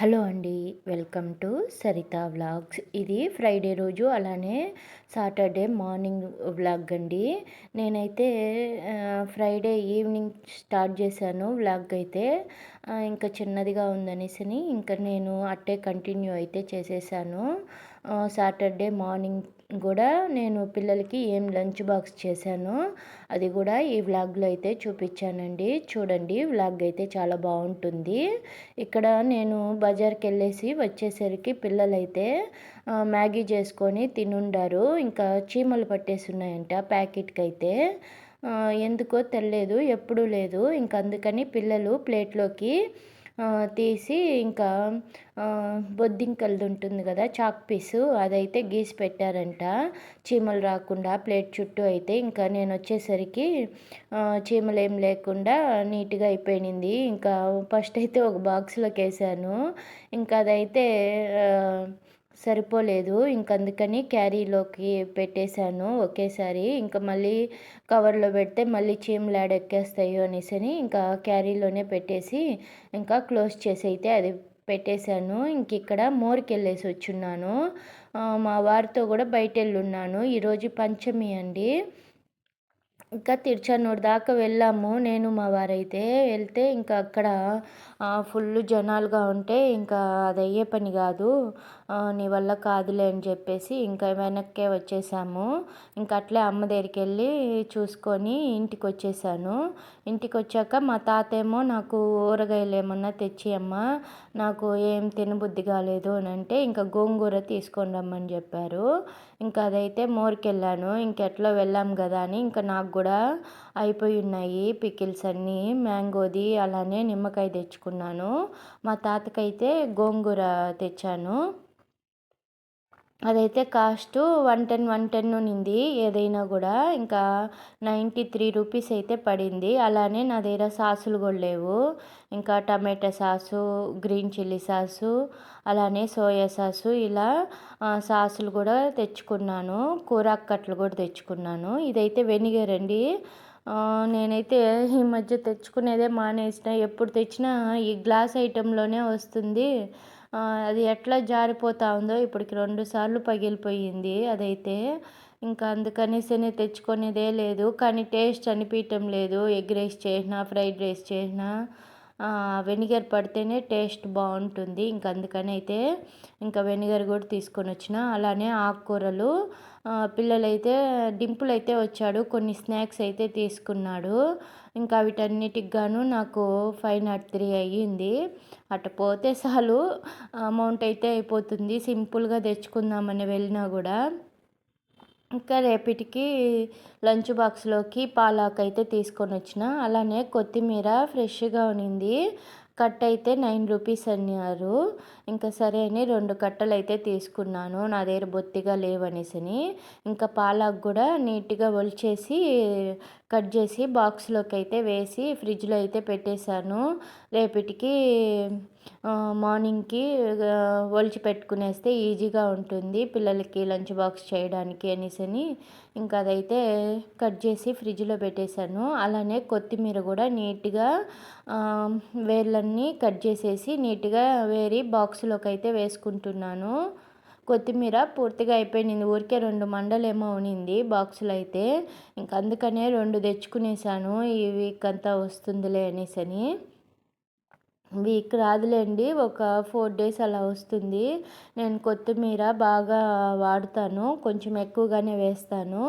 Hello అండి welcome to Saritha vlogs. ఇది Friday రోజు అలానే సాటర్డే మార్నింగ్ వ్లాగ్ అండి. నేనైతే ఫ్రైడే ఈవినింగ్ స్టార్ట్ చేశాను వ్లాగ్ అయితే. ఇంకా చిన్నదిగా ఉందనేసి ఇంకా నేను అట్టే కంటిన్యూ అయితే చేసేసాను. సాటర్డే మార్నింగ్ కూడా నేను పిల్లలకి ఏం లంచ్ బాక్స్ చేశాను అది కూడా ఈ వ్లాగ్లో అయితే చూపించానండి. చూడండి వ్లాగ్ అయితే చాలా బాగుంటుంది. ఇక్కడ నేను బజార్కి వెళ్ళేసి వచ్చేసరికి పిల్లలైతే మ్యాగీ చేసుకొని తినుండారు. ఇంకా చీమలు పట్టేసి ఉన్నాయంట ప్యాకెట్కి అయితే ఎందుకో తెలియదు ఎప్పుడూ లేదు. ఇంక అందుకని పిల్లలు ప్లేట్లోకి తీసి ఇంకా బొద్దింకలది ఉంటుంది కదా చాక్ పీసు అదైతే గీసి పెట్టారంట. చీమలు రాకుండా ప్లేట్ చుట్టూ అయితే ఇంకా నేను వచ్చేసరికి చీమలు ఏం లేకుండా నీట్గా అయిపోయింది ఇంకా ఫస్ట్ అయితే ఒక బాక్స్లోకి వేసాను ఇంకా అదైతే సరిపోలేదు. ఇంక అందుకని క్యారీలోకి పెట్టేశాను ఒకేసారి. ఇంకా మళ్ళీ కవర్లో పెడితే మళ్ళీ చీమలాడెక్కేస్తాయో అనేసి ఇంకా క్యారీలోనే పెట్టేసి ఇంకా క్లోజ్ చేసి అయితే అది పెట్టేశాను. ఇంక ఇక్కడ మోర్కి వెళ్ళేసి వచ్చున్నాను మా వారితో కూడా బయట వెళ్ళున్నాను ఈరోజు పంచమి అండి. ఇంకా తిరుచానూరు దాకా వెళ్ళాము. నేను మా వారైతే వెళ్తే ఇంకా అక్కడ ఫుల్ జనాలుగా ఉంటే ఇంకా అది అయ్యే పని కాదు. నీ వల్ల కాదులే అని చెప్పేసి ఇంకా వెనక్కే వచ్చేసాము. ఇంకా అట్లే అమ్మ దగ్గరికి వెళ్ళి చూసుకొని ఇంటికి వచ్చేసాను. ఇంటికి వచ్చాక మా తాత ఏమో నాకు ఊరగాయలు ఏమన్నా తెచ్చి అమ్మ నాకు ఏం తినబుద్ధి కాలేదు అని అంటే ఇంకా గోంగూర తీసుకొని రమ్మని చెప్పారు. ఇంకా అదైతే మోరుకెళ్ళాను. ఇంకెట్లో వెళ్ళాం కదా అని ఇంకా నాకు కూడా అయిపోయి ఉన్నాయి పికిల్స్ అన్నీ మ్యాంగోది అలానే నిమ్మకాయ తెచ్చుకున్నాను మా తాతకైతే గోంగూర తెచ్చాను. అదైతే cost one ten one ten ఉన్నింది ఏదైనా కూడా. ఇంకా నైంటీ త్రీ రూపీస్ అయితే పడింది. అలానే నా దగ్గర సాసులు కూడా లేవు. ఇంకా టమాటా సాసు గ్రీన్ చిల్లీ సాసు అలానే సోయా సాసు ఇలా సాసులు కూడా తెచ్చుకున్నాను. కూర అక్కట్లు కూడా తెచ్చుకున్నాను. ఇదైతే వెనిగర్ అండి. నేనైతే ఈ మధ్య తెచ్చుకునేదే మానేసిన. ఎప్పుడు తెచ్చినా ఈ గ్లాస్ ఐటెంలోనే వస్తుంది. అది ఎట్లా జారిపోతా ఉందో ఇప్పటికి రెండు సార్లు పగిలిపోయింది అదైతే. ఇంకా అందుకనేసి తెచ్చుకునేదే లేదు. కానీ టేస్ట్ అనిపించటం లేదు. ఎగ్ రైస్ చేసినా ఫ్రైడ్ రైస్ చేసినా వెనిగర్ పడితేనే టేస్ట్ బాగుంటుంది. ఇంకా అందుకని అయితే ఇంకా వెనిగర్ కూడా తీసుకొని వచ్చిన. అలానే ఆకుకూరలు పిల్లలైతే డింపుల్ అయితే వచ్చాడు. కొన్ని స్నాక్స్ అయితే తీసుకున్నాడు. ఇంకా వీటన్నిటికి గాను నాకు ఫైవ్ నాట్ త్రీ అయ్యింది. అటు పోతే చాలు. అమౌంట్ అయితే అయిపోతుంది. సింపుల్గా తెచ్చుకుందామని వెళ్ళినా కూడా. ఇంకా రేపటికి లంచ్ బాక్స్లోకి పాలాక్ అయితే తీసుకొని వచ్చిన. అలానే కొత్తిమీర ఫ్రెష్గా ఉన్నింది కట్ అయితే నైన్ రూపీస్ అన్నారు. ఇంకా సరే అని రెండు కట్టలు అయితే తీసుకున్నాను. నా దగ్గర బొత్తిగా లేవనేసి ఇంకా పాలకు కూడా నీట్గా ఒలిచేసి కట్ చేసి బాక్స్లోకి అయితే వేసి ఫ్రిడ్జ్లో అయితే పెట్టేశాను. రేపటికి మార్నింగ్కి ఒలిచి పెట్టుకునేస్తే ఈజీగా ఉంటుంది. పిల్లలకి లంచ్ బాక్స్ చేయడానికి అనేసి అని. ఇంకా అదైతే కట్ చేసి ఫ్రిడ్జ్లో పెట్టేశాను. అలానే కొత్తిమీర కూడా నీట్గా వేర్లన్నీ కట్ చేసేసి నీట్గా వేరి బాక్స్లోకి అయితే వేసుకుంటున్నాను. కొత్తిమీర పూర్తిగా అయిపోయింది. ఊరికే రెండు మండలేమో ఉనింది బాక్సులు అయితే ఇంక అందుకనే రెండు తెచ్చుకునేసాను ఈ వీక్ అంతా వస్తుందిలే అనేసి అని. వీక్ రాదులేండి ఒక ఫోర్ డేస్ అలా వస్తుంది. నేను కొత్తిమీర బాగా వాడుతాను కొంచెం ఎక్కువగానే వేస్తాను.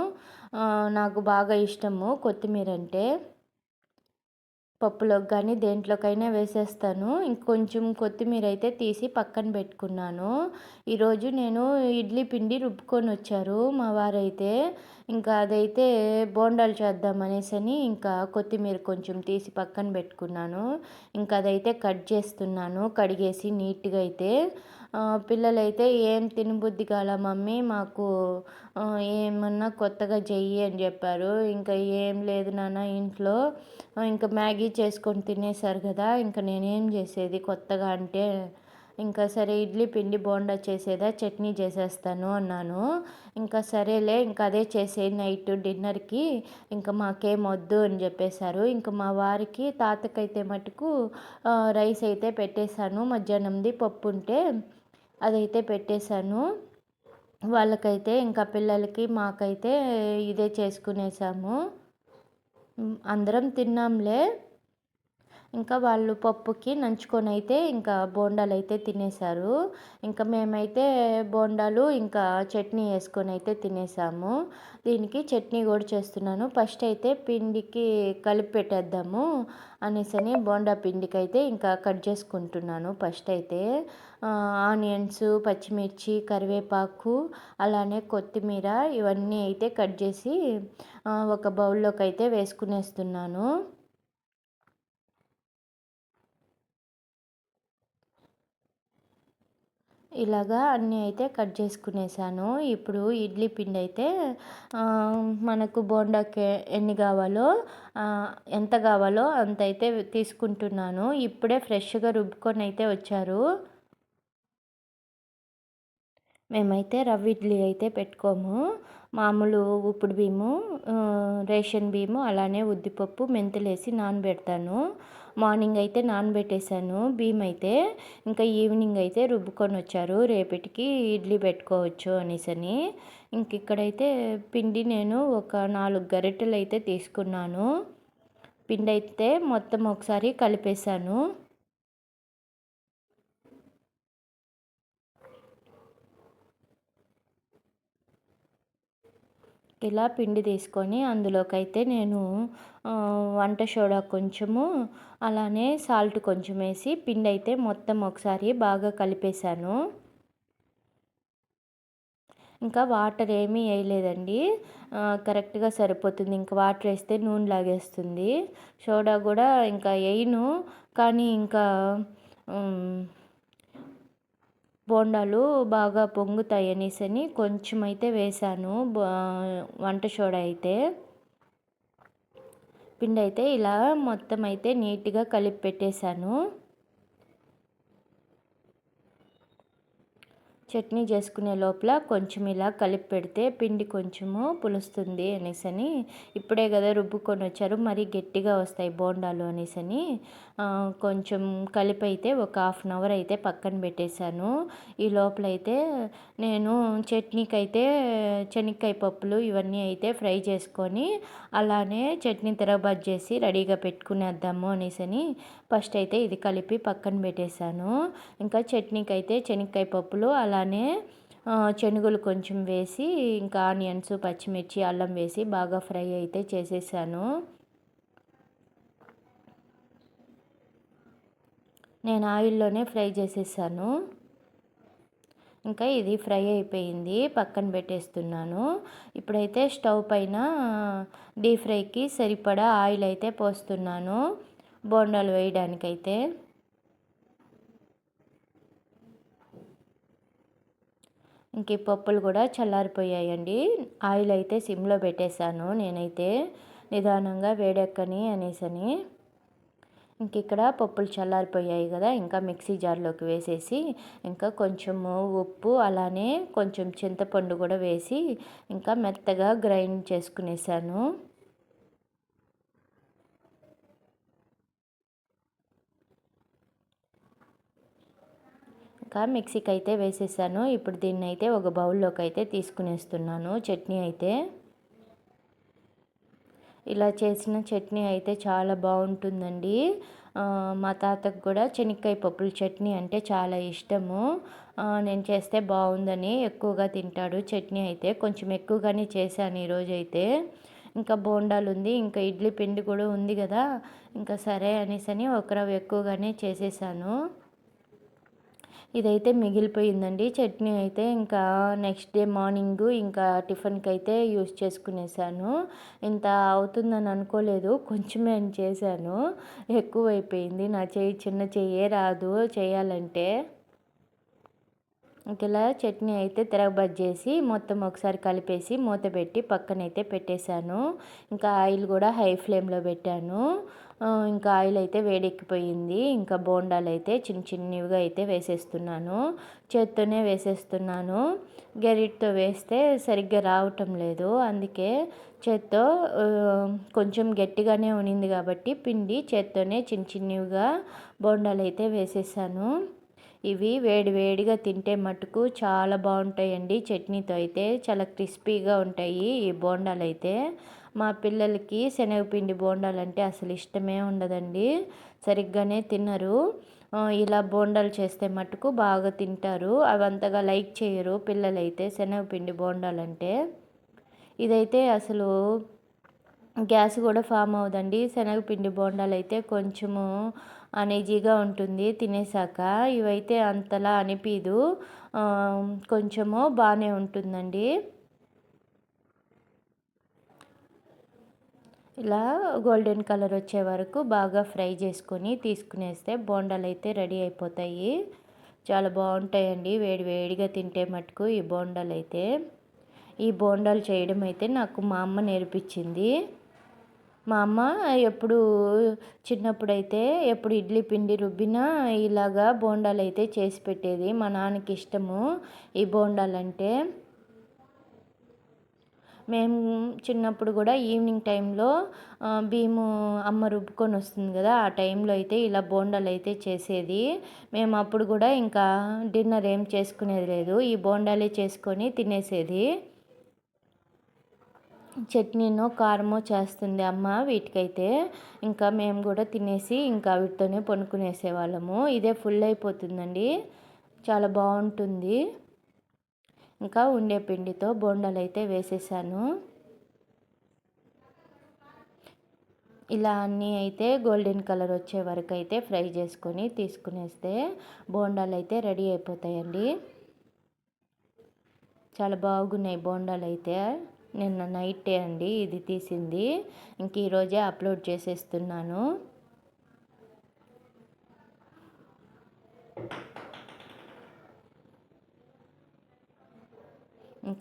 నాకు బాగా ఇష్టము కొత్తిమీర అంటే పప్పులోకి కానీ దేంట్లోకైనా వేసేస్తాను. ఇంకొంచెం కొత్తిమీర అయితే తీసి పక్కన పెట్టుకున్నాను. ఈరోజు నేను ఇడ్లీ పిండి రుబ్బుకొని వచ్చారు మా వారైతే. ఇంకా అదైతే బోండాలు చేద్దాం అనేసి ఇంకా కొత్తిమీర కొంచెం తీసి పక్కన పెట్టుకున్నాను. ఇంకా అదైతే కట్ చేస్తున్నాను. కడిగేసి నీట్గా అయితే పిల్లలైతే ఏం తినబుద్ధి కాల మమ్మీ? మాకు ఏమన్నా కొత్తగా చెయ్యి అని చెప్పారు. ఇంకా ఏం లేదు నాన్న ఇంట్లో. ఇంకా మ్యాగీ చేసుకొని తినేసారు కదా ఇంకా నేనేం చేసేది కొత్తగా అంటే ఇంకా సరే ఇడ్లీ పిండి బోండా చేసేదా చట్నీ చేసేస్తాను అన్నాను. ఇంకా సరేలే ఇంకా అదే చేసే నైట్ డిన్నర్కి ఇంకా మాకేం వద్దు అని చెప్పేశారు. ఇంకా మా వారికి తాతకైతే మటుకు రైస్ అయితే పెట్టేశాను. మధ్యాహ్నంది పప్పు ఉంటే అదైతే పెట్టేశాను. వాళ్ళకైతే ఇంకా పిల్లలకి మాకైతే ఇదే చేసుకునేసాము. అందరం తిన్నాంలే. ఇంకా వాళ్ళు పప్పుకి నంచుకొని అయితే ఇంకా బోండాలు అయితే తినేశారు. ఇంకా మేమైతే బోండాలు ఇంకా చట్నీ వేసుకొని అయితే తినేసాము. దీనికి చట్నీ కూడా చేస్తున్నాను. ఫస్ట్ అయితే పిండికి కలిపి పెట్టేద్దాము అనేసని బోండా పిండికి అయితే ఇంకా కట్ చేసుకుంటున్నాను ఫస్ట్ అయితే. ఆనియన్స్ పచ్చిమిర్చి కరివేపాకు అలానే కొత్తిమీర ఇవన్నీ అయితే కట్ చేసి ఒక బౌల్లోకి అయితే వేసుకునేస్తున్నాను. ఇలాగా అన్నీ అయితే కట్ చేసుకునేసాను. ఇప్పుడు ఇడ్లీ పిండి అయితే మనకు బోండాకి ఎన్ని కావాలో ఎంత కావాలో అంత అయితే తీసుకుంటున్నాను. ఇప్పుడే ఫ్రెష్గా రుబ్బుకొని అయితే వచ్చారు. మేమైతే రవ్వ ఇడ్లీ అయితే పెట్టుకోము. మామూలు ఉప్పుడు బియ్యము రేషన్ బియ్యము అలానే ఉద్దిపప్పు మెంతులు వేసి నానబెడతాను. మార్నింగ్ అయితే నానబెట్టేశాను బియ్యం అయితే ఇంకా ఈవినింగ్ అయితే రుబ్బుకొని వచ్చారు రేపటికి ఇడ్లీ పెట్టుకోవచ్చు అనేసని. ఇంక ఇక్కడైతే పిండి నేను ఒక నాలుగు గరిటెలు అయితే తీసుకున్నాను. పిండి అయితే మొత్తం ఒకసారి కలిపేశాను. ఇలా పిండి తీసుకొని అందులోకి అయితే నేను వంట సోడా కొంచెము అలానే సాల్ట్ కొంచెం వేసి పిండి అయితే మొత్తం ఒకసారి బాగా కలిపేశాను. ఇంకా వాటర్ ఏమీ వేయలేదండి. కరెక్ట్గా సరిపోతుంది. ఇంకా వాటర్ వేస్తే నూనె లాగేస్తుంది. సోడా కూడా ఇంకా వేయను. కానీ ఇంకా బోండాలు బాగా పొంగుతాయి అనేసి కొంచెం అయితే వేసాను వంట సోడా అయితే. పిండి అయితే ఇలా మొత్తం అయితే నీట్గా కలిపి పెట్టేశాను చట్నీ చేసుకునే లోపల కొంచెం ఇలా కలిపి పెడితే పిండి కొంచెము పులుస్తుంది అనేసి అని ఇప్పుడే కదా రుబ్బుకొని వచ్చారు. మరీ గట్టిగా వస్తాయి బోండాలు అనేసి అని కొంచెం కలిపి అయితే ఒక హాఫ్ అన్ అవర్ అయితే పక్కన పెట్టేశాను. ఈ లోపల అయితే నేను చట్నీకి అయితే శనక్కాయ పప్పులు ఇవన్నీ అయితే ఫ్రై చేసుకొని అలానే చట్నీ తిరగబాటు చేసి రెడీగా పెట్టుకునేద్దాము అనేసని ఫస్ట్ అయితే ఇది కలిపి పక్కన పెట్టేశాను. ఇంకా చట్నీకి అయితే శనక్కాయ పప్పులు అలానే శనగలు కొంచెం వేసి ఇంకా ఆనియన్స్ పచ్చిమిర్చి అల్లం వేసి బాగా ఫ్రై అయితే చేసేసాను. నేను ఆయిల్లోనే ఫ్రై చేసేసాను. ఇంకా ఇది ఫ్రై అయిపోయింది పక్కన పెట్టేస్తున్నాను. ఇప్పుడైతే స్టవ్ పైన డీప్ ఫ్రైకి సరిపడా ఆయిల్ అయితే పోస్తున్నాను బోండాలు వేయడానికైతే. ఇంక పప్పులు కూడా చల్లారిపోయాయండి. ఆయిల్ అయితే సిమ్లో పెట్టేశాను నేనైతే. నిదానంగా వేడెక్కని అనేసని. ఇంక ఇక్కడ పప్పులు చల్లారిపోయాయి కదా ఇంకా మిక్సీ జార్లోకి వేసేసి ఇంకా కొంచెము ఉప్పు అలానే కొంచెం చింతపండు కూడా వేసి ఇంకా మెత్తగా గ్రైండ్ చేసుకునేసాను. ఇంకా మిక్సీకి అయితే వేసేసాను. ఇప్పుడు దీన్ని అయితే ఒక బౌల్లోకి అయితే తీసుకునేస్తున్నాను. చట్నీ అయితే. ఇలా చేసిన చట్నీ అయితే చాలా బాగుంటుందండి. మా తాతకు కూడా చెనక్కాయ పప్పుల చట్నీ అంటే చాలా ఇష్టము. నేను చేస్తే బాగుందని ఎక్కువగా తింటాడు. చట్నీ అయితే కొంచెం ఎక్కువగానే చేశాను ఈరోజు అయితే. ఇంకా బోండాలు ఉంది ఇంకా ఇడ్లీ పిండి కూడా ఉంది కదా ఇంకా సరే అనేసి అని ఒక ఎక్కువగానే చేసేసాను. ఇదైతే మిగిలిపోయిందండి. చట్నీ అయితే ఇంకా నెక్స్ట్ డే మార్నింగ్ ఇంకా టిఫిన్కి అయితే యూస్ చేసుకునేసాను. ఇంత అవుతుందని అనుకోలేదు. కొంచెమే అని చేశాను. ఎక్కువ అయిపోయింది నా చెయ్యి చిన్న చెయ్యే రాదు చేయాలంటే. ఇలా చట్నీ అయితే తిరగబజ్జేసి మొత్తం ఒకసారి కలిపేసి మూత పెట్టి పక్కనైతే పెట్టేశాను. ఇంకా ఆయిల్ కూడా హై ఫ్లేమ్లో పెట్టాను. ఇంకా ఆయిల్ అయితే వేడెక్కిపోయింది. ఇంకా బోండాలు అయితే చిన్న చిన్నవిగా అయితే వేసేస్తున్నాను. చేత్తోనే వేసేస్తున్నాను. గరిటతో వేస్తే సరిగ్గా రావటం లేదు. అందుకే చేత్తో కొంచెం గట్టిగానే ఉనింది కాబట్టి పిండి చేత్తోనే చిన్న చిన్నవిగా బోండాలు అయితే వేసేసాను. ఇవి వేడి వేడిగా తింటే మటుకు చాలా బాగుంటాయండి. చట్నీతో అయితే చాలా క్రిస్పీగా ఉంటాయి ఈ బోండాలు అయితే మా పిల్లలకి శనగపిండి బోండాలంటే అసలు ఇష్టమే ఉండదండి. సరిగ్గానే తినరు. ఇలా బోండాలు చేస్తే మటుకు బాగా తింటారు. అవి అంతగా లైక్ చేయరు పిల్లలైతే శనగపిండి బోండాలంటే. ఇదైతే అసలు గ్యాస్ కూడా ఫామ్ అవుదండి శనగపిండి బోండాలు అయితే కొంచెము అనీజీగా ఉంటుంది తినేసాక. ఇవైతే అంతలా అనిపించదు కొంచెము బాగానే ఉంటుందండి. ఇలా గోల్డెన్ కలర్ వచ్చే వరకు బాగా ఫ్రై చేసుకొని తీసుకునేస్తే బోండాలు అయితే రెడీ అయిపోతాయి. చాలా బాగుంటాయండి. వేడి వేడిగా తింటే మటుకు ఈ బోండాలు అయితే ఈ బోండాలు చేయడం అయితే నాకు మా అమ్మ నేర్పించింది. మా అమ్మ ఎప్పుడు చిన్నప్పుడైతే ఎప్పుడు ఇడ్లీ పిండి రుబ్బినా ఇలాగా బోండాలు అయితే చేసి పెట్టేది. మా నాన్నకి ఇష్టము ఈ బోండాలు అంటే మేము చిన్నప్పుడు కూడా ఈవినింగ్ టైంలో బియ్యము అమ్మ రుబ్బుకొని వస్తుంది కదా ఆ టైంలో అయితే ఇలా బోండాలు అయితే చేసేది. మేము అప్పుడు కూడా ఇంకా డిన్నర్ ఏం చేసుకునేది లేదు. ఈ బోండాలే చేసుకొని తినేసేది. చట్నీనో కారమో చేస్తుంది అమ్మ వీటికైతే. ఇంకా మేము కూడా తినేసి ఇంకా వీటితోనే వాళ్ళము ఇదే ఫుల్ అయిపోతుందండి. చాలా బాగుంటుంది. ఇంకా ఉండే పిండితో బోండాలు అయితే వేసేసాను. ఇలా అన్నీ అయితే గోల్డెన్ కలర్ వచ్చే వరకు అయితే ఫ్రై చేసుకొని తీసుకునేస్తే బోండాలు అయితే రెడీ అయిపోతాయండి. చాలా బాగున్నాయి బోండాలు అయితే నిన్న నైటే అండి ఇది తీసింది. ఇంక ఈరోజే అప్లోడ్ చేసేస్తున్నాను.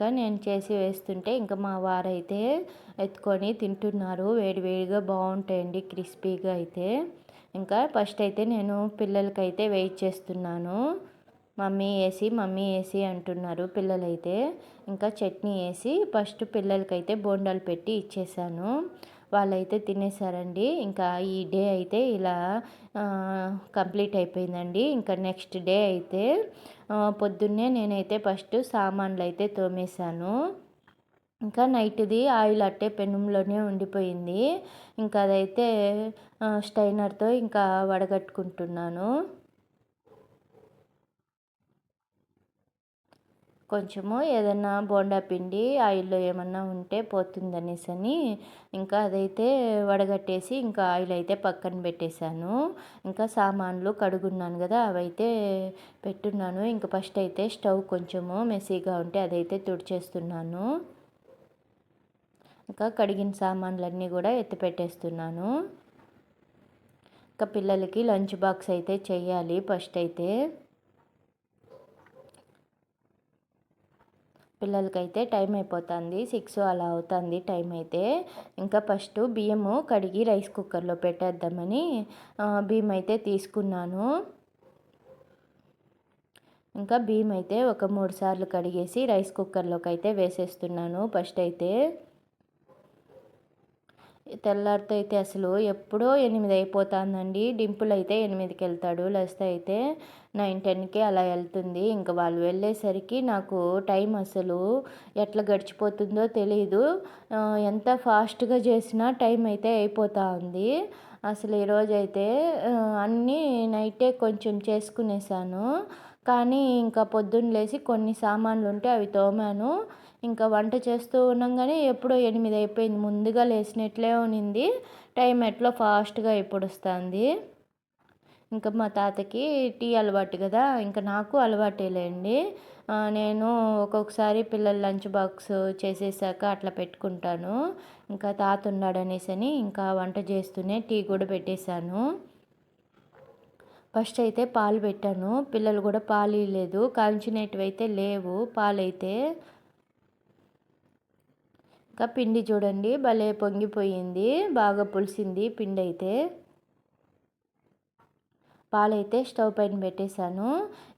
ఇంకా నేను చేసి వేస్తుంటే ఇంకా మా వారైతే ఎత్తుకొని తింటున్నారు. వేడివేడిగా బాగుంటాయండి క్రిస్పీగా అయితే. ఇంకా ఫస్ట్ అయితే నేను పిల్లలకైతే వెయిట్ చేస్తున్నాను. మమ్మీ వేసి మమ్మీ వేసి అంటున్నారు పిల్లలైతే. ఇంకా చట్నీ వేసి ఫస్ట్ పిల్లలకైతే బోండాలు పెట్టి ఇచ్చేసాను. వాళ్ళైతే తినేసారండి. ఇంకా ఈ డే అయితే ఇలా కంప్లీట్ అయిపోయిందండి. ఇంకా నెక్స్ట్ డే అయితే పొద్దున్నే నేనైతే ఫస్ట్ సామాన్లు అయితే తోమేశాను. ఇంకా నైట్ది ఆయిల్ అట్టే పెనంలోనే ఉండిపోయింది. ఇంకా అదైతే స్టైనర్తో ఇంకా వడగట్టుకుంటున్నాను. కొంచెము ఏదన్నా బోండా పిండి ఆయిల్లో ఏమన్నా ఉంటే పోతుందనేసి అని ఇంకా అదైతే వడగట్టేసి ఇంకా ఆయిల్ అయితే పక్కన పెట్టేశాను. ఇంకా సామాన్లు కడుగున్నాను కదా అవైతే పెట్టున్నాను. ఇంకా ఫస్ట్ అయితే స్టవ్ కొంచెము మెస్సీగా ఉంటే అదైతే తుడిచేస్తున్నాను. ఇంకా కడిగిన సామాన్లన్నీ కూడా ఎత్తి పెట్టేస్తున్నాను. ఇంకా పిల్లలకి లంచ్ బాక్స్ అయితే చేయాలి ఫస్ట్ అయితే. పిల్లలకైతే టైం అయిపోతుంది. సిక్స్ అలా అవుతుంది టైం అయితే. ఇంకా ఫస్ట్ బియ్యము కడిగి రైస్ కుక్కర్లో పెట్టేద్దామని బియ్యం అయితే తీసుకున్నాను. ఇంకా బియ్యం అయితే ఒక మూడు సార్లు కడిగేసి రైస్ కుక్కర్లోకి అయితే వేసేస్తున్నాను ఫస్ట్ అయితే. తెల్లారితో అయితే అసలు ఎప్పుడో ఎనిమిది అయిపోతుందండి. డింపుల్ అయితే ఎనిమిదికి వెళ్తాడు లేస్తే అయితే నైన్ టెన్కి అలా వెళ్తుంది ఇంకా వాళ్ళు వెళ్ళేసరికి నాకు టైం అసలు ఎట్లా గడిచిపోతుందో తెలియదు ఎంత ఫాస్ట్గా చేసినా టైం అయితే అయిపోతూ ఉంది అసలు ఈరోజు అయితే అన్నీ నైటే కొంచెం చేసుకునేసాను. కానీ ఇంకా పొద్దున్న లేచి కొన్ని సామాన్లు ఉంటే అవి తోమాను. ఇంకా వంట చేస్తూ ఉండగానే ఎప్పుడో ఎనిమిది అయిపోయింది ముందుగా లేచినట్లే ఉన్నింది టైం ఎట్లా ఫాస్ట్గా ఇప్పుడు వస్తుంది ఇంకా మా తాతకి టీ అలవాటు కదా ఇంకా నాకు అలవాటేలేండి నేను ఒక్కొక్కసారి పిల్లల లంచ్ బాక్స్ చేసేసాక అట్లా పెట్టుకుంటాను. ఇంకా తాత ఉన్నాడనేసి అని ఇంకా వంట చేస్తూనే టీ కూడా పెట్టేశాను. ఫస్ట్ అయితే పాలు పెట్టాను. పిల్లలు కూడా పాలు ఇవ్వలేదు కాల్చినవి అయితే లేవు పాలైతే ఇంకా పిండి చూడండి. భలే పొంగిపోయింది. బాగా పులిసింది పిండి అయితే పాలైతే స్టవ్ పైన పెట్టేశాను.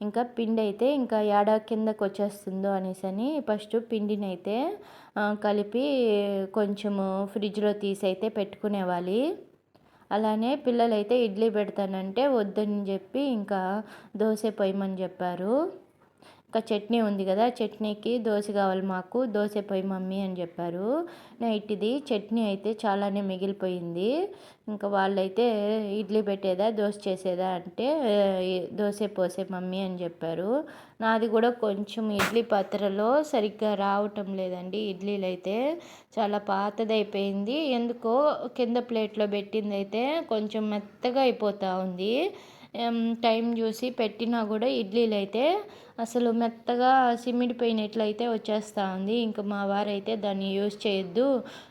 ఇంకా పిండి అయితే ఇంకా ఏడ కిందకు వచ్చేస్తుందో అనేసి అని ఫస్ట్ పిండిని అయితే కలిపి కొంచెము ఫ్రిడ్జ్లో తీసి అయితే పెట్టుకునేవాలి. అలానే పిల్లలైతే ఇడ్లీ పెడతానంటే వద్దని చెప్పి ఇంకా దోశ పొయ్యమని చెప్పారు. ఇంకా చట్నీ ఉంది కదా చట్నీకి దోశ కావాలి మాకు దోశ పోయి మమ్మీ అని చెప్పారు. నైట్ది చట్నీ అయితే చాలానే మిగిలిపోయింది. ఇంకా వాళ్ళైతే ఇడ్లీ పెట్టేదా దోశ చేసేదా అంటే దోశ పోసే మమ్మీ అని చెప్పారు. నాది కూడా కొంచెం ఇడ్లీ పాత్రలో సరిగ్గా రావటం లేదండి ఇడ్లీలు అయితే చాలా పాతదైపోయింది. ఎందుకో కింద ప్లేట్లో పెట్టింది అయితే కొంచెం మెత్తగా అయిపోతూ ఉంది. టైం చూసి పెట్టినా కూడా ఇడ్లీలు అయితే అసలు మెత్తగా సిమిడిపోయినట్లయితే వచ్చేస్తూ ఉంది ఇంకా మా వారైతే దాన్ని యూజ్ చేయొద్దు.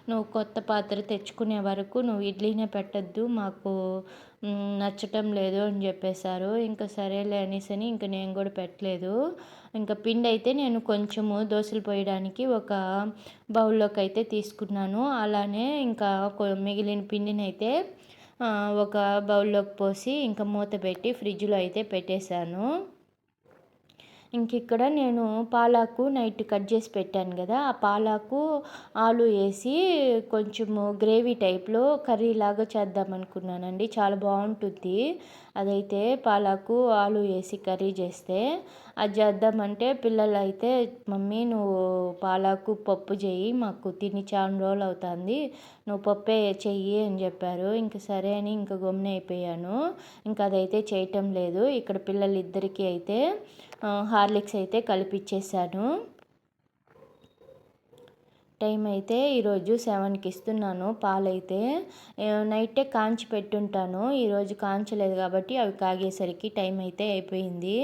నువ్వు కొత్త పాత్ర తెచ్చుకునే వరకు నువ్వు ఇడ్లీనే పెట్టద్దు. మాకు నచ్చటం లేదు అని చెప్పేశారు. ఇంకా సరేలే అనేసి అని ఇంకా నేను కూడా పెట్టలేదు. ఇంకా పిండి అయితే నేను కొంచెము దోశలు పోయడానికి ఒక బౌల్లోకి అయితే తీసుకున్నాను. అలానే ఇంకా మిగిలిన పిండిని అయితే ఒక బౌల్లోకి పోసి ఇంకా మూత పెట్టి ఫ్రిడ్జ్లో అయితే పెట్టేశాను. ఇంక ఇక్కడ నేను పాలాకు నైట్ కట్ చేసి పెట్టాను కదా ఆ పాలాకు ఆలు వేసి కొంచెము గ్రేవీ టైప్లో కర్రీ లాగా చేద్దాం అనుకున్నానండి చాలా బాగుంటుంది. అదైతే పాలాకు ఆలు వేసి కర్రీ చేస్తే అది చేద్దామంటే పిల్లలు అయితే మమ్మీ నువ్వు పాలాకు పప్పు చేయి మాకు తిని చాలా రోజులు అవుతుంది. నువ్వు పప్పే చెయ్యి అని చెప్పారు. ఇంక సరే అని ఇంక గమ్మున అయిపోయాను. ఇంకా అదైతే చేయటం లేదు. ఇక్కడ పిల్లలిద్దరికీ అయితే హార్లిక్స్ అయితే కలిపిచ్చేసాను. టైం అయితే ఈరోజు సెవెన్కి ఇస్తున్నాను పాలైతే. నైటే కాంచి పెట్టుంటాను. ఈరోజు కాంచలేదు కాబట్టి అవి కాగేసరికి టైం అయితే అయిపోయింది.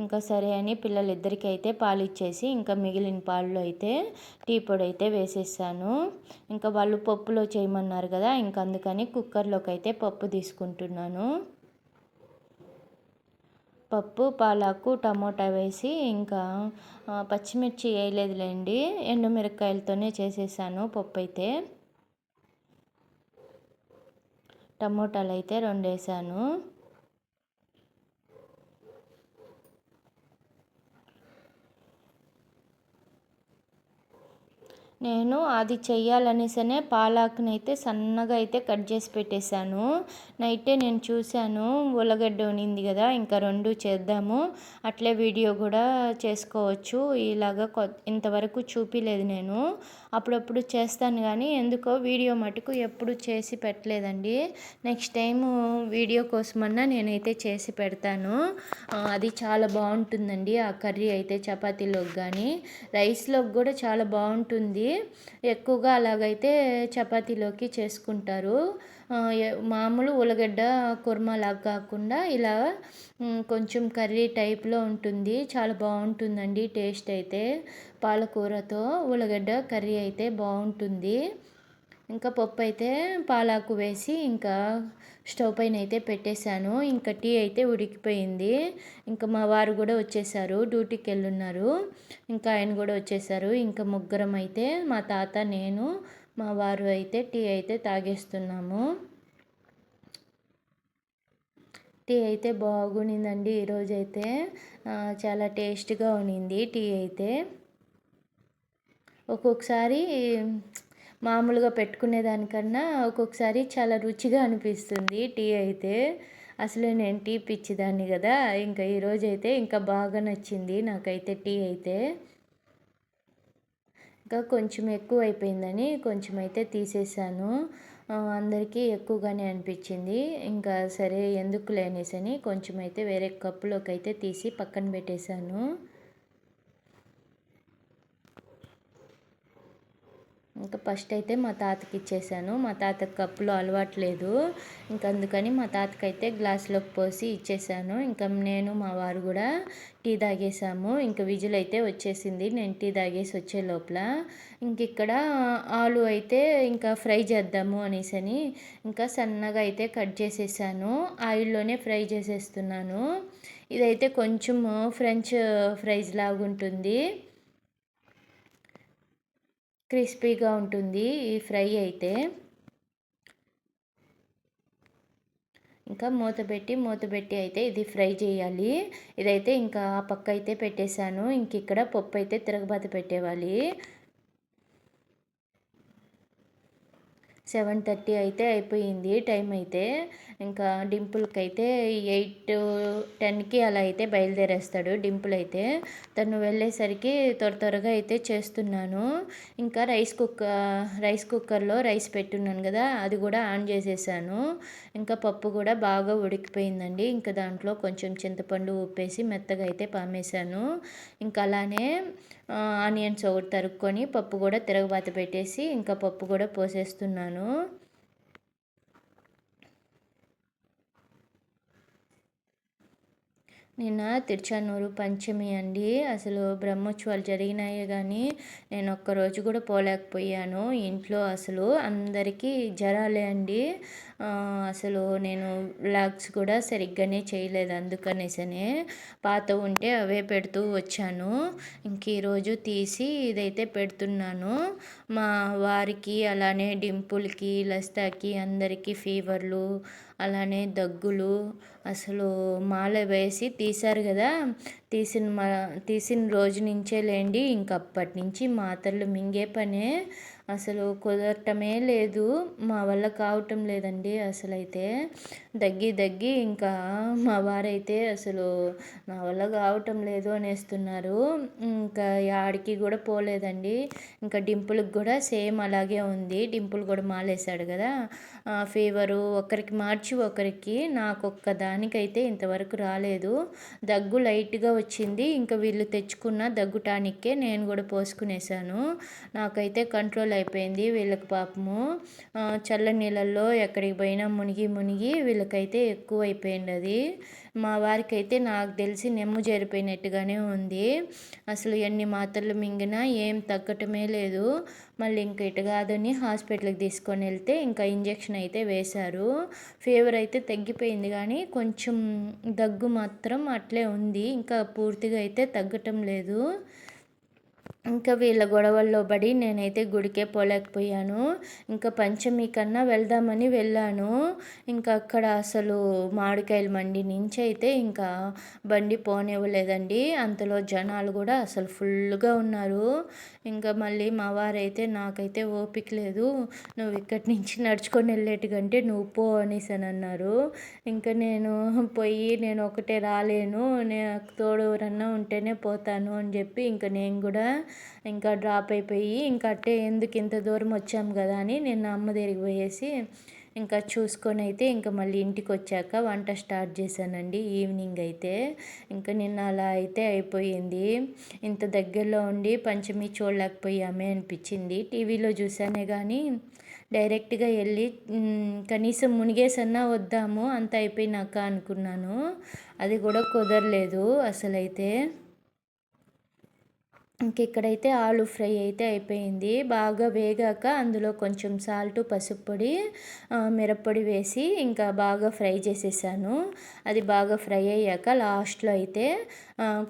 ఇంకా సరే అని పిల్లలిద్దరికీ అయితే పాలు ఇచ్చేసి ఇంకా మిగిలిన పాలు అయితే టీ పొడి అయితే వేసేసాను. ఇంకా వాళ్ళు పప్పులో చేయమన్నారు కదా ఇంకా అందుకని కుక్కర్లోకి అయితే పప్పు తీసుకుంటున్నాను. పప్పు పాలాకు టమోటా వేసి ఇంకా పచ్చిమిర్చి వేయలేదులేండి. ఎండుమిరపకాయలతోనే చేసేసాను పప్పు అయితే టమోటాలు అయితే రెండు వేసాను నేను అది చెయ్యాలనేసనే పాలాకుని అయితే సన్నగా అయితే కట్ చేసి పెట్టేశాను. నైటే నేను చూశాను ఉల్లగడ్డ ఉనింది కదా ఇంకా రెండు చేద్దాము. అట్లే వీడియో కూడా చేసుకోవచ్చు. ఇలాగ ఇంతవరకు చూపిలేదు నేను. అప్పుడప్పుడు చేస్తాను కానీ ఎందుకో వీడియో మటుకు ఎప్పుడు చేసి పెట్టలేదండి. నెక్స్ట్ టైం వీడియో కోసమన్నా నేనైతే చేసి పెడతాను. అది చాలా బాగుంటుందండి ఆ కర్రీ అయితే చపాతీలోకి కానీ. రైస్లోకి కూడా చాలా బాగుంటుంది. ఎక్కువగా అలాగైతే చపాతీలోకి చేసుకుంటారు. మామూలు ఉలగడ్డ కుర్మాలాగా కాకుండా ఇలా కొంచెం కర్రీ టైప్లో ఉంటుంది. చాలా బాగుంటుందండి టేస్ట్ అయితే. పాలకూరతో ఉల్లగడ్డ కర్రీ అయితే బాగుంటుంది. ఇంకా పప్పు అయితే పాలాకు వేసి ఇంకా స్టవ్ పైన అయితే పెట్టేశాను. ఇంకా టీ అయితే ఉడికిపోయింది. ఇంకా మా వారు కూడా వచ్చేసారు డ్యూటీకి వెళ్ళున్నారు. ఇంకా ఆయన కూడా వచ్చేసారు. ఇంకా ముగ్గురం అయితే మా తాత నేను మా వారు అయితే టీ అయితే తాగేస్తున్నాము. టీ అయితే బాగునిందండి ఈరోజైతే. చాలా టేస్ట్గా ఉన్నింది టీ అయితే. ఒక్కొక్కసారి మామూలుగా పెట్టుకునే దానికన్నా ఒక్కొక్కసారి చాలా రుచిగా అనిపిస్తుంది టీ అయితే. అసలు నేను టీ పిచ్చిదాన్ని కదా. ఇంకా ఈరోజు అయితే ఇంకా బాగా నచ్చింది నాకైతే టీ అయితే. ఇంకా కొంచెం ఎక్కువ అయిపోయిందని కొంచెం అయితే తీసేసాను అందరికీ ఎక్కువగానే అనిపించింది. ఇంకా సరే ఎందుకు లేనేసని కొంచెం అయితే వేరే కప్పులోకి అయితే తీసి పక్కన పెట్టేశాను. ఇంకా ఫస్ట్ అయితే మా తాతకి ఇచ్చేసాను. మా తాతకి కప్పులో అలవాట్లేదు ఇంకా అందుకని మా తాతకి అయితే గ్లాస్లోకి పోసి ఇచ్చేసాను. ఇంకా నేను మా వారు కూడా టీ తాగేసాము. ఇంకా విజిల్ అయితే వచ్చేసింది. నేను టీ తాగేసి వచ్చే లోపల ఇంక ఇక్కడ ఆలు అయితే ఇంకా ఫ్రై చేద్దాము అనేసి ఇంకా సన్నగా అయితే కట్ చేసేసాను. ఆయిల్లోనే ఫ్రై చేసేస్తున్నాను. ఇదైతే కొంచెం ఫ్రెంచ్ ఫ్రైస్ లాగా ఉంటుంది క్రిస్పీగా ఉంటుంది ఈ ఫ్రై అయితే. ఇంకా మూత పెట్టి మూత పెట్టి అయితే ఇది ఫ్రై చేయాలి. ఇదైతే ఇంకా ఆ పక్క అయితే పెట్టేశాను. ఇంక ఇక్కడ పప్పు అయితే తిరగబాత పెట్టేవాలి. సెవెన్ థర్టీ అయితే అయిపోయింది టైం అయితే. ఇంకా డింపుల్కి అయితే ఎయిట్ టెన్కి అలా అయితే బయలుదేరేస్తాడు డింపుల్ అయితే తను వెళ్ళేసరికి త్వర త్వరగా అయితే చేస్తున్నాను. ఇంకా రైస్ కుక్కర్ రైస్ కుక్కర్లో రైస్ పెట్టున్నాను కదా అది కూడా ఆన్ చేసేసాను. ఇంకా పప్పు కూడా బాగా ఉడికిపోయిందండి. ఇంకా దాంట్లో కొంచెం చింతపండు ఉప్పేసి మెత్తగా అయితే పామేశాను. ఇంకా అలానే ఆనియన్స్ ఒకటి తరుక్కొని పప్పు కూడా తిరగబాత పెట్టేసి ఇంకా పప్పు కూడా పోసేస్తున్నాను. నిన్న తిరుచానూరు పంచమి అండి. అసలు బ్రహ్మోత్సవాలు జరిగినాయి కానీ నేను ఒక్కరోజు కూడా పోలేకపోయాను. ఇంట్లో అసలు అందరికీ జ్వరాలే అండి. అసలు నేను వ్లాగ్స్ కూడా సరిగ్గానే చేయలేదు అందుకనేసనే పాత ఉంటే అవే పెడుతూ వచ్చాను. ఇంక ఈరోజు తీసి ఇదైతే పెడుతున్నాను. మా వారికి అలానే డింపుల్కి లస్తాకి అందరికీ ఫీవర్లు అలానే దగ్గులు అసలు మాల వేసి తీశారు కదా. తీసిన మా తీసిన రోజు నుంచే లేండి. ఇంకప్పటి నుంచి మాత్రలు మింగే పనే అసలు కుదరటమే లేదు. మా వల్ల కావటం లేదండి అసలైతే. దగ్గి దగ్గి ఇంకా మా వారైతే అసలు నా వల్ల కావటం లేదు అనేస్తున్నారు. ఇంకా యాడికి కూడా పోలేదండి. ఇంకా డింపుల్కి కూడా సేమ్ అలాగే ఉంది. డింపుల్ కూడా మాలేశాడు కదా. ఫీవరు ఒకరికి మార్చి ఒకరికి నాకు ఒక్క దానికైతే ఇంతవరకు రాలేదు. దగ్గు లైట్గా వచ్చింది. ఇంకా వీళ్ళు తెచ్చుకున్న దగ్గు టానిక్కే నేను కూడా పోసుకునేసాను. నాకైతే కంట్రోల్ అయిపోయింది వీళ్ళకి పాపము. చల్ల నీళ్ళల్లో ఎక్కడికి పోయినా మునిగి మునిగి వీళ్ళకైతే ఎక్కువ అయిపోయింది అది. మా వారికైతే నాకు తెలిసి నెమ్ము జరిపోయినట్టుగానే ఉంది. అసలు ఎన్ని మాత్రలు మింగినా ఏం తగ్గటమే లేదు. మళ్ళీ ఇంక ఇటు హాస్పిటల్కి తీసుకొని వెళ్తే ఇంకా ఇంజక్షన్ అయితే వేశారు. ఫీవర్ అయితే తగ్గిపోయింది కానీ కొంచెం దగ్గు మాత్రం అట్లే ఉంది. ఇంకా పూర్తిగా అయితే తగ్గటం లేదు. ఇంకా వీళ్ళ గొడవల్లో పడి నేనైతే గుడికే పోలేకపోయాను. ఇంకా పంచమి కన్నా వెళ్దామని వెళ్ళాను. ఇంకా అక్కడ అసలు మామిడికాయల మండి నుంచి అయితే ఇంకా బండి పోనివ్వలేదండి. అంతలో జనాలు కూడా అసలు ఫుల్గా ఉన్నారు. ఇంకా మళ్ళీ మా వారైతే నాకైతే ఓపిక లేదు. నువ్వు ఇక్కడి నుంచి నడుచుకొని వెళ్ళేటికంటే నువ్వు పో అనేసి అని అన్నారు. ఇంకా నేను పోయి నేను ఒకటే రాలేను. నేను తోడు ఎవరన్నా ఉంటేనే పోతాను అని చెప్పి ఇంకా నేను కూడా ఇంకా డ్రాప్ అయిపోయి ఇంకా అట్టే ఎందుకు ఇంత దూరం వచ్చాము కదా అని నేను అమ్మ దగ్గరికి పోయేసి ఇంకా చూసుకొని అయితే ఇంకా మళ్ళీ ఇంటికి వచ్చాక వంట స్టార్ట్ చేశానండి. ఈవినింగ్ అయితే ఇంకా నిన్న అలా అయితే అయిపోయింది. ఇంత దగ్గరలో ఉండి పంచమి చూడలేకపోయామే అనిపించింది. టీవీలో చూసానే కానీ డైరెక్ట్గా వెళ్ళి కనీసం మునిగేసన్నా వద్దాము అంత అయిపోయినాక అనుకున్నాను. అది కూడా కుదరలేదు అసలైతే. ఇక్కడైతే ఆలు ఫ్రై అయితే అయిపోయింది. బాగా వేగాక అందులో కొంచెం సాల్ట్ పసుపు పొడి మిరప్పొడి వేసి ఇంకా బాగా ఫ్రై చేసేసాను. అది బాగా ఫ్రై అయ్యాక లాస్ట్లో అయితే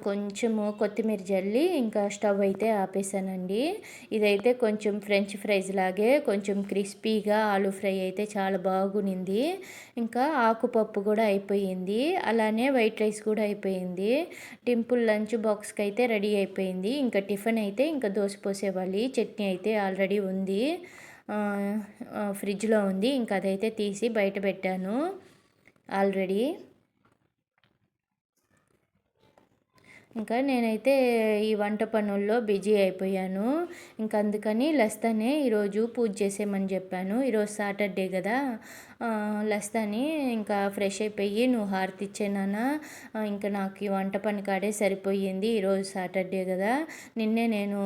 కొంచెము కొత్తిమీర జల్లి ఇంకా స్టవ్ అయితే ఆపేసానండి. ఇదైతే కొంచెం ఫ్రెంచ్ ఫ్రైస్ లాగే కొంచెం క్రిస్పీగా ఆలు ఫ్రై అయితే చాలా బాగునింది. ఇంకా ఆకుపప్పు కూడా అయిపోయింది. అలానే వైట్ రైస్ కూడా అయిపోయింది. టింపుల్ లంచ్ బాక్స్కి అయితే రెడీ అయిపోయింది. ఇంకా ఇంకా టిఫిన్ అయితే ఇంకా దోశ పోసేవాలి చట్నీ అయితే ఆల్రెడీ ఉంది. ఫ్రిడ్జ్లో ఉంది. ఇంకా అదైతే తీసి బయట పెట్టాను ఆల్రెడీ. ఇంకా నేనైతే ఈ వంట పనుల్లో బిజీ అయిపోయాను. ఇంకా అందుకని లస్తనే ఈరోజు పూజ చేసేయమని చెప్పాను. ఈరోజు సాటర్డే కదా. లస్తాని ఇంకా ఫ్రెష్ అయిపోయి నువ్వు హారతి ఇచ్చేనానా ఇంకా నాకు ఈ వంట పని కాడే సరిపోయింది ఈరోజు సాటర్డే కదా నిన్నే నేను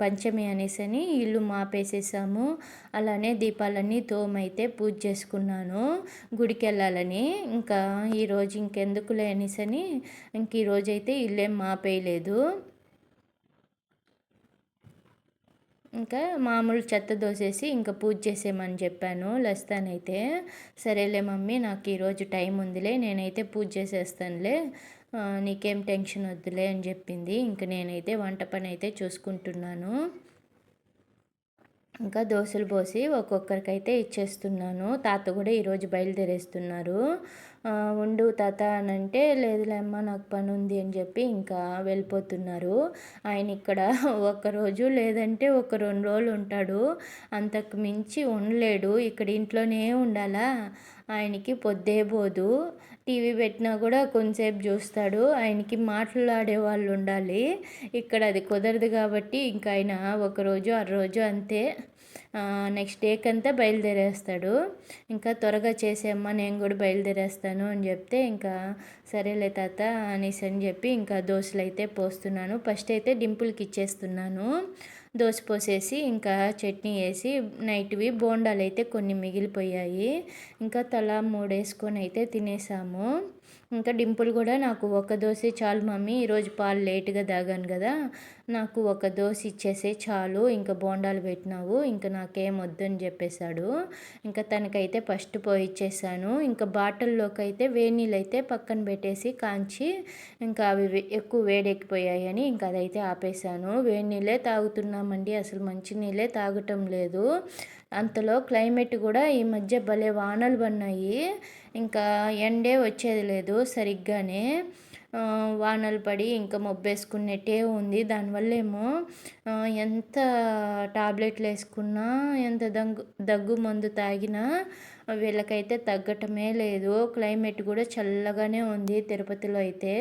పంచమి అనేసని ఇల్లు మాపేసేసాము అలానే దీపాలన్నీ తోమైతే పూజ చేసుకున్నాను గుడికి వెళ్ళాలని ఇంకా ఈరోజు ఇంకెందుకులే అనేసని ఇంక ఈరోజైతే ఇల్లేం మాపేయలేదు. ఇంకా మామూలు చెత్త దోసేసి ఇంకా పూజ చేసేయమని చెప్పాను లస్తానైతే సరేలే మమ్మీ నాకు ఈరోజు టైం ఉందిలే నేనైతే పూజ చేసేస్తానులే. నీకేం టెన్షన్ వద్దులే అని చెప్పింది. ఇంక నేనైతే వంట పని అయితే చూసుకుంటున్నాను. ఇంకా దోశలు పోసి ఒక్కొక్కరికైతే ఇచ్చేస్తున్నాను. తాత కూడా ఈరోజు బయలుదేరేస్తున్నారు. ఉండు తాత అని అంటే లేదులేమ్మా నాకు పని ఉంది అని చెప్పి ఇంకా వెళ్ళిపోతున్నారు. ఆయన ఇక్కడ ఒకరోజు లేదంటే ఒక రెండు రోజులు ఉంటాడు. అంతకు మించి ఉండలేడు. ఇక్కడ ఇంట్లోనే ఉండాలా? ఆయనకి పొద్దే పోదు టీవీ పెట్టినా కూడా కొంతసేపు చూస్తాడు. ఆయనకి మాట్లాడే వాళ్ళు ఉండాలి. ఇక్కడ అది కుదరదు కాబట్టి ఇంకా ఆయన ఒకరోజు ఆ రోజు అంతే. నెక్స్ట్ డేకంతా అంతా బయలుదేరేస్తాడు. ఇంకా త్వరగా చేసేమ్మా నేను కూడా బయలుదేరేస్తాను అని చెప్తే ఇంకా సరేలే తాత అనేసి అని చెప్పి ఇంకా దోశలు అయితే పోస్తున్నాను. ఫస్ట్ అయితే డింపుల్కి ఇచ్చేస్తున్నాను. దోశ పోసేసి ఇంకా చట్నీ వేసి నైట్వి బోండాలు అయితే కొన్ని మిగిలిపోయాయి. ఇంకా తలా మూడేసుకొని అయితే తినేసాము. ఇంకా డింపుల్ కూడా నాకు ఒక దోశ చాలు మమ్మీ ఈరోజు పాలు లేట్గా తాగాను కదా నాకు ఒక దోశ ఇచ్చేసే చాలు ఇంకా బోండాలు పెట్టినావు ఇంకా నాకేం వద్దని చెప్పేశాడు. ఇంకా తనకైతే ఫస్ట్ పోయి ఇచ్చేసాను. ఇంకా బాటిల్లోకి అయితే వేడి నీళ్ళు అయితే పక్కన పెట్టి పెట్టేసి కాంచి ఇంకా అవి ఎక్కువ వేడెక్కిపోయాయని ఇంకా అదైతే ఆపేసాను వేడి నీళ్ళే తాగుతున్నామండి. అసలు మంచి నీళ్ళే తాగటం లేదు. అంతలో క్లైమేట్ కూడా ఈ మధ్య భలే వానలు పడినాయి. ఇంకా ఎండే వచ్చేది లేదు సరిగ్గానే. వానలు పడి ఇంకా మొబ్బేసుకున్నట్టే ఉంది. దానివల్ల ఏమో ఎంత టాబ్లెట్లు వేసుకున్నా ఎంత దగ్గు దగ్గు మందు తాగినా వీళ్ళకైతే తగ్గటమే లేదు. క్లైమేట్ కూడా చల్లగానే ఉంది తిరుపతిలో అయితే.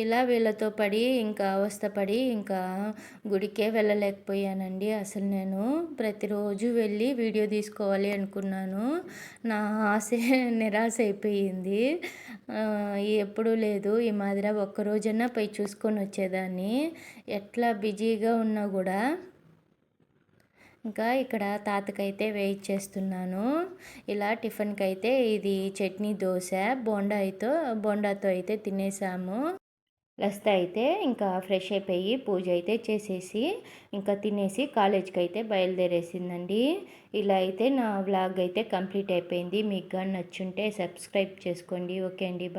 ఇలా వీళ్ళతో పడి ఇంకా అవస్థపడి ఇంకా గుడికే వెళ్ళలేకపోయానండి అసలు నేను. ప్రతిరోజు వెళ్ళి వీడియో తీసుకోవాలి అనుకున్నాను. నా ఆశ నిరాశ అయిపోయింది. ఎప్పుడూ లేదు. ఈ మాదిరి ఒక్కరోజన్నా పోయి చూసుకొని వచ్చేదాన్ని. ఎట్లా బిజీగా ఉన్నా కూడా. ఇంకా ఇక్కడ తాతకైతే వెయిట్ చేస్తున్నాను. ఇలా టిఫిన్కి అయితే ఇది చట్నీ దోశ బోండాయితో బోండాతో అయితే తినేసాము. లస్త అయితే ఇంకా ఫ్రెష్ అయిపోయి పూజ అయితే చేసేసి ఇంకా తినేసి కాలేజ్కి అయితే బయలుదేరేసిందండి. ఇలా అయితే నా వ్లాగ్ అయితే కంప్లీట్ అయిపోయింది. మీకు కానీ నచ్చుంటే సబ్స్క్రైబ్ చేసుకోండి. ఓకే అండి బాయ్.